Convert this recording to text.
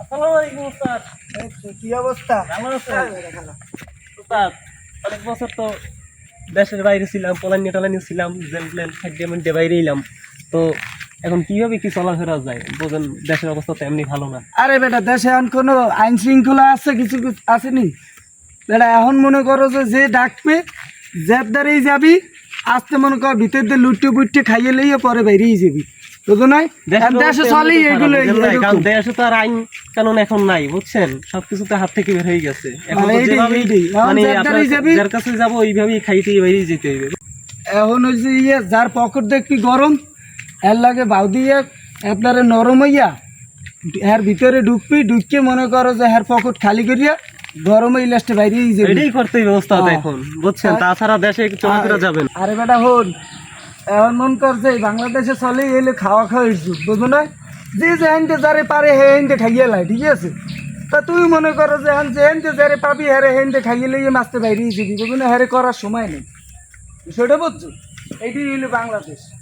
আসসালামু আলাইকুম স্যার কি অবস্থা? ভালো আছেন? স্যার অনেক বছর তো দেশের বাইরে ছিলাম পলানি টালানি ছিলাম জেল প্লেন খাদ্য বাইরে এলাম। তো এখন কীভাবে কি চলাফেরা যায়? বোঝেন দেশের অবস্থা তো এমনি ভালো না। আরে বেটা দেশে এখন কোনো আইন শৃঙ্খলা আছে কিছু আসেনি? বেটা এখন মনে করো যে যে ডাকবে জের দ্বারেই যাবি আসতে মনে কর ভিতর দিয়ে লুটে বুটে খাইয়ে লইয়ে পরে বাইরেই যাবি। নাই? দেশের দেশে চলেই এগুলো। দেশে তো আর আইন কানুন এখন নাই বুঝছেন? সবকিছুতে হাত থেকে বের হয়ে গেছে। এখন মানে তো যেভাবেই- মানে যার আপনার যার কাছে যাব ওইভাবেই খাইতে বেরিয়ে যেতে হবে। এখন হচ্ছে ইয়ে যার পকেট দেখবি গরম এর লাগে বাউ দিয়ে আপনারে নরম হইয়া এর ভিতরে ঢুকবি ঢুকিয়ে মনে করো যে এর পকেট খালি করিয়া গরম এই লাস্টে বাইরেই যাবি। এটাই করতে ব্যবস্থা হ্যাঁ। এখন বুঝছেন? তাছাড়া দেশে চলাফেরা যাবেন আরে বেটা হন। এখন মন করছে বাংলাদেশে চলে এলে খাওয়া খাওয়ার যুগ বুঝো না? যে যে হেনতে যারে পারে হে হেনতে খাইয়ে লাই, ঠিক আছে? তা তুই মনে করো যে এখন যে হেনতে যারে পাবি হ্যারে হেনতে খাইয়ে লইয়ে মাছতে বাইরে যদি বুঝো না হ্যারে করার সময় নেই। সেটা বুঝছ? এইটি হইল বাংলাদেশ।